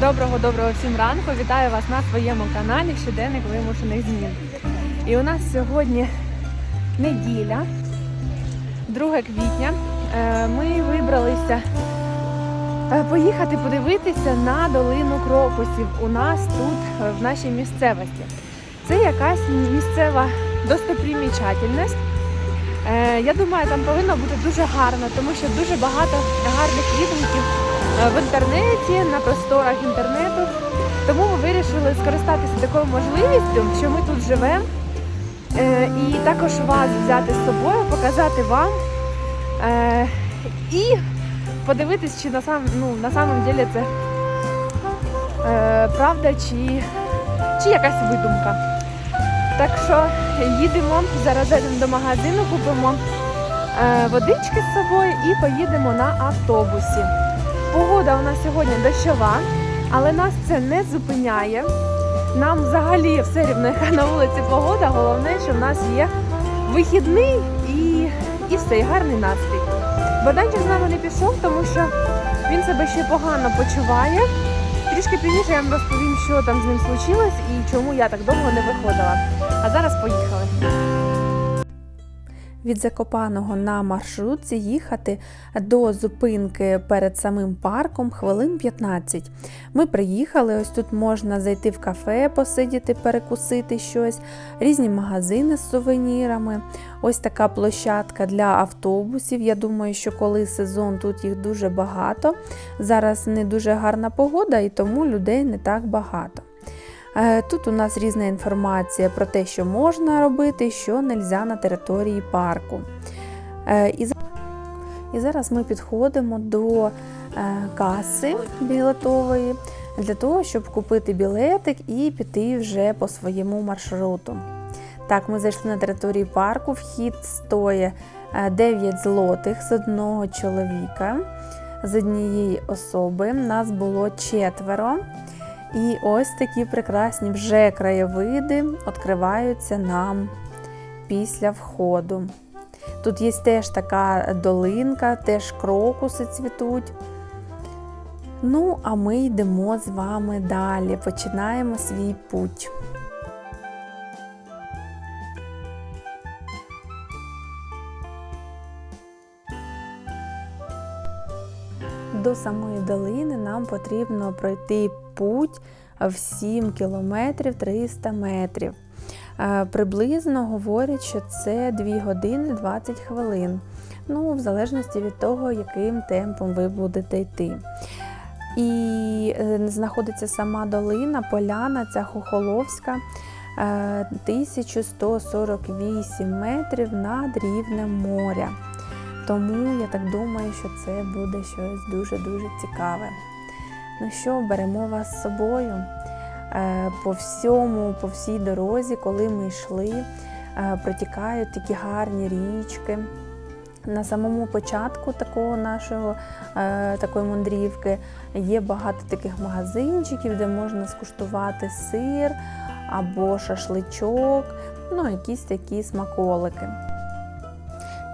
Доброго-доброго всім ранку! Вітаю вас на своєму каналі Щоденник вимушених змін. І у нас сьогодні неділя, 2 квітня. Е, Ми вибралися е, поїхати подивитися на долину крокусів у нас тут, в нашій місцевості. Це якась місцева достопримічательність. Е, Я думаю, там повинно бути дуже гарно, тому що дуже багато гарних відгуків в інтернеті, на просторах інтернету. Тому ми вирішили скористатися такою можливістю, що ми тут живемо, е, і також вас взяти з собою, показати вам е, і подивитись, чи на сам ну, на самом деле це е, правда, чи, чи якась видумка. Так що їдемо, зараз до магазину, купимо е, водички з собою і поїдемо на автобусі. Погода у нас сьогодні дощова, але нас це не зупиняє. Нам взагалі все рівно, яка на вулиці погода. Головне, що в нас є вихідний і, і все, і гарний настрій. Богданчик з нами не пішов, тому що він себе ще погано почуває. Трішки пізніше я вам розповім, що там з ним случилось і чому я так довго не виходила. А зараз поїхали. Від Закопаного на маршрутці їхати до зупинки перед самим парком хвилин 15. Ми приїхали, ось тут можна зайти в кафе, посидіти, перекусити щось, різні магазини з сувенірами. Ось така площадка для автобусів. Я думаю, що коли сезон тут їх дуже багато. Зараз не дуже гарна погода і тому людей не так багато. Е, Тут у нас різна інформація про те, що можна робити, що не можна на території парку. Е, І зараз ми підходимо до е, каси білетової для того, щоб купити білетик і піти вже по своєму маршруту. Так, ми зайшли на територію парку. Вхід е, 9 злотих з одного чоловіка, з однієї особи. Нас було четверо. І ось такі прекрасні вже краєвиди відкриваються нам після входу. Тут є теж така долинка, теж крокуси цвітуть. Ну, а ми йдемо з вами далі, починаємо свій путь. До самої долини нам потрібно пройти путь в 7 кілометрів 300 метрів. Е, Приблизно говорять, що це 2 години 20 хвилин. Ну, в залежності від того, яким темпом ви будете йти. І е, знаходиться сама долина, поляна, ця Хохоловська, е, 1148 метрів над рівнем моря. Тому я так думаю, що це буде щось дуже-дуже цікаве. Ну що, беремо вас з собою. Е, По всьому, по всій дорозі, коли ми йшли, е, протікають такі гарні річки. На самому початку такого нашого е, такої мандрівки є багато таких магазинчиків, де можна скуштувати сир або шашличок, ну якісь такі смаколики.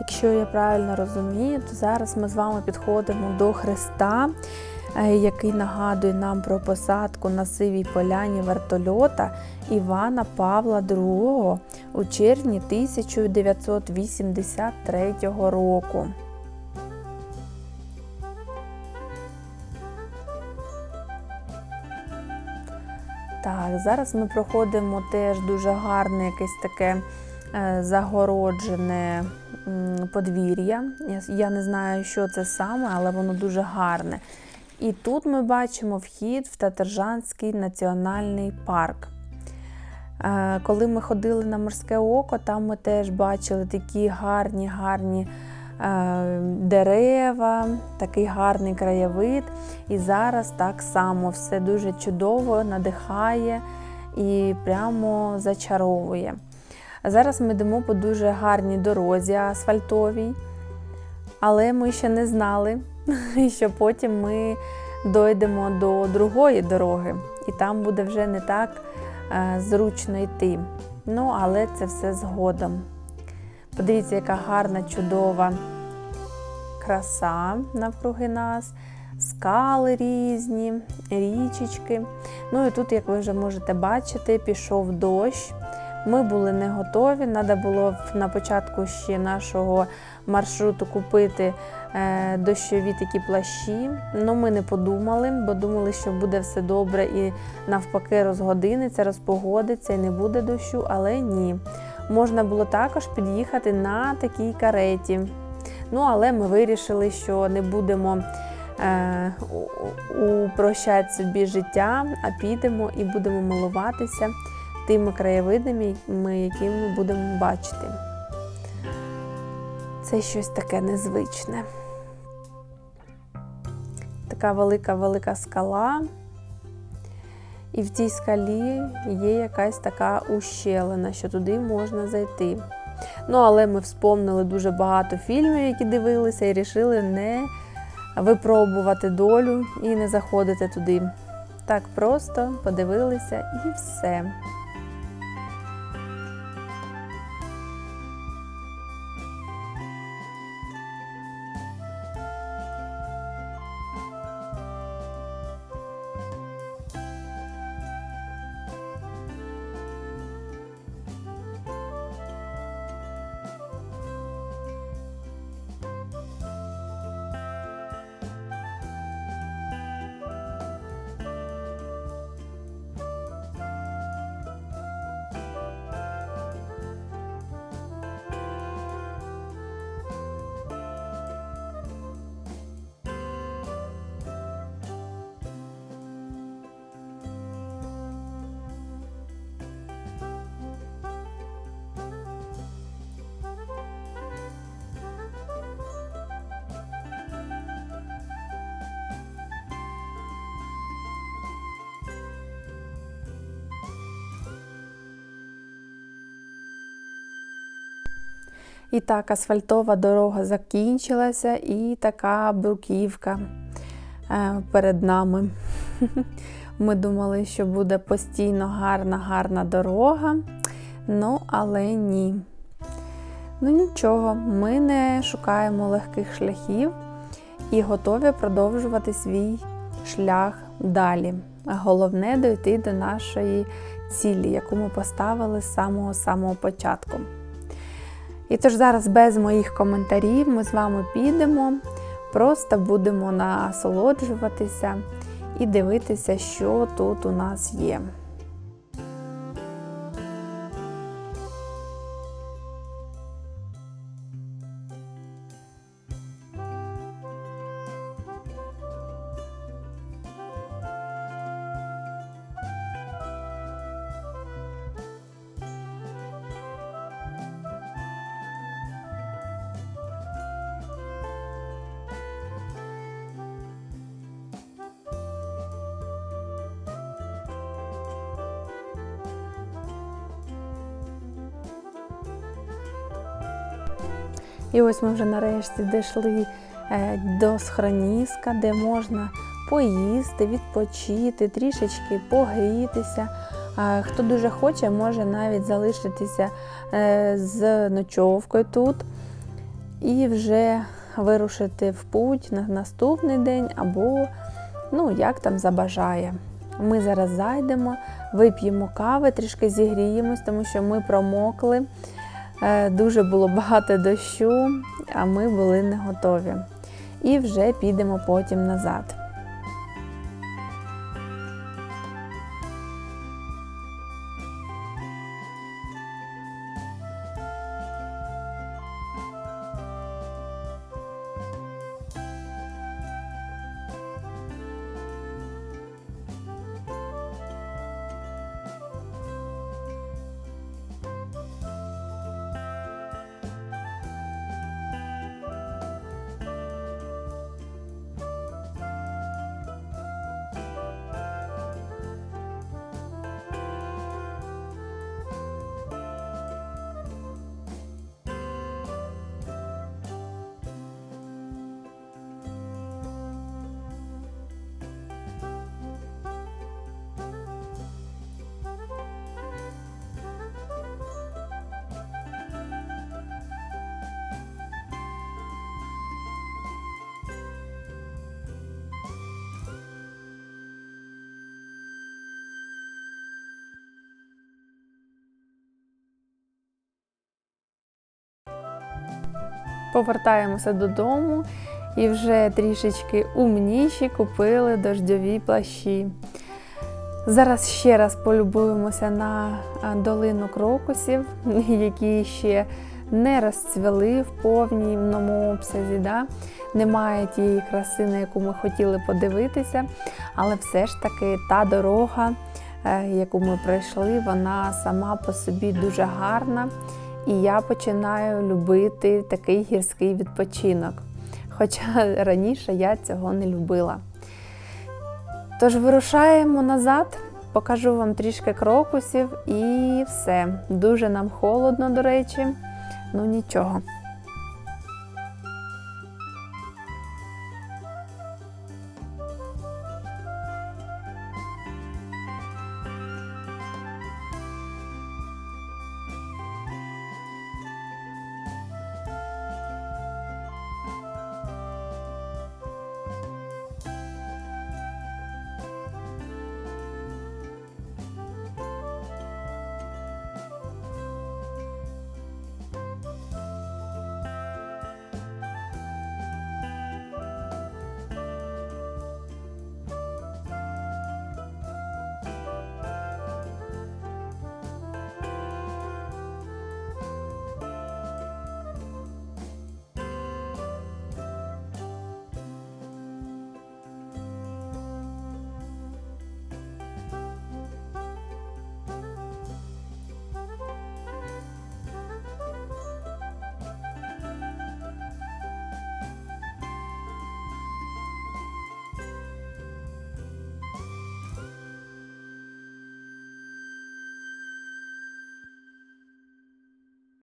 Якщо я правильно розумію, то зараз ми з вами підходимо до хреста, е, який нагадує нам про посадку на сивій поляні вертольота Івана Павла II у червні 1983 року. Так, зараз ми проходимо теж дуже гарне якесь таке е, загороджене подвір'я. Я не знаю, що це саме, але воно дуже гарне. І тут ми бачимо вхід в Татаржанський національний парк. Е, Коли ми ходили на морське око, там ми теж бачили такі гарні, гарні е, дерева, такий гарний краєвид. І зараз так само все дуже чудово надихає і прямо зачаровує. Зараз ми йдемо по дуже гарній дорозі асфальтовій, але ми ще не знали, що потім ми дойдемо до другої дороги, і там буде вже не так е, зручно йти. Ну, але це все згодом. Подивіться, яка гарна, чудова краса навкруги нас. скали різні, річечки. Ну і тут, як ви вже можете бачити, пішов дощ. Ми були не готові. Треба було на початку ще нашого маршруту купити дощові такі плащі. Ну ми не подумали, бо думали, що буде все добре і навпаки розгодиниться, розпогодиться і не буде дощу, але ні. Можна було також під'їхати на такій кареті. Ну, але ми вирішили, що не будемо е, упрощати собі життя, а підемо і будемо милуватися тими краєвидами, ми- які будемо бачити. Це щось таке незвичне. Така велика-велика скала. І в цій скалі є якась така ущелина, що туди можна зайти. Ну, але ми вспомнили дуже багато фільмів, які дивилися, і вирішили не випробувати долю і не заходити туди. Так просто подивилися і все. І так, асфальтова дорога закінчилася, і така бруківка е, перед нами. Ми думали, що буде постійно гарна, гарна дорога. Ну, але ні. Ну нічого, ми не шукаємо легких шляхів і готові продовжувати свій шлях далі. Головне дойти до нашої цілі, яку ми поставили з самого-самого початку. І тож зараз без моїх коментарів ми з вами підемо, просто будемо насолоджуватися і дивитися, що тут у нас є. І ось ми вже нарешті дійшли е, до схроніска, де можна поїсти, відпочити, трішечки погрітися. Хто дуже хоче, може навіть залишитися е, з ночовкою тут і вже вирушити в путь на наступний день або ну, як там забажає. Ми зараз зайдемо, вип'ємо кави, трішки зігріємось, тому що ми промокли. Е, Дуже було багато дощу, а ми були не готові. І вже підемо потім назад. Повертаємося додому і вже трішечки умніші купили дождьові плащі. Зараз ще раз полюбуємося на долину крокусів, які ще не розцвіли в повному обсязі. Да? Немає тієї краси, на яку ми хотіли подивитися, але все ж таки та дорога, е, яку ми пройшли, вона сама по собі дуже гарна. І я починаю любити такий гірський відпочинок. Хоча раніше я цього не любила. Тож вирушаємо назад, покажу вам трішки крокусів і все. Дуже нам холодно, до речі. Ну нічого.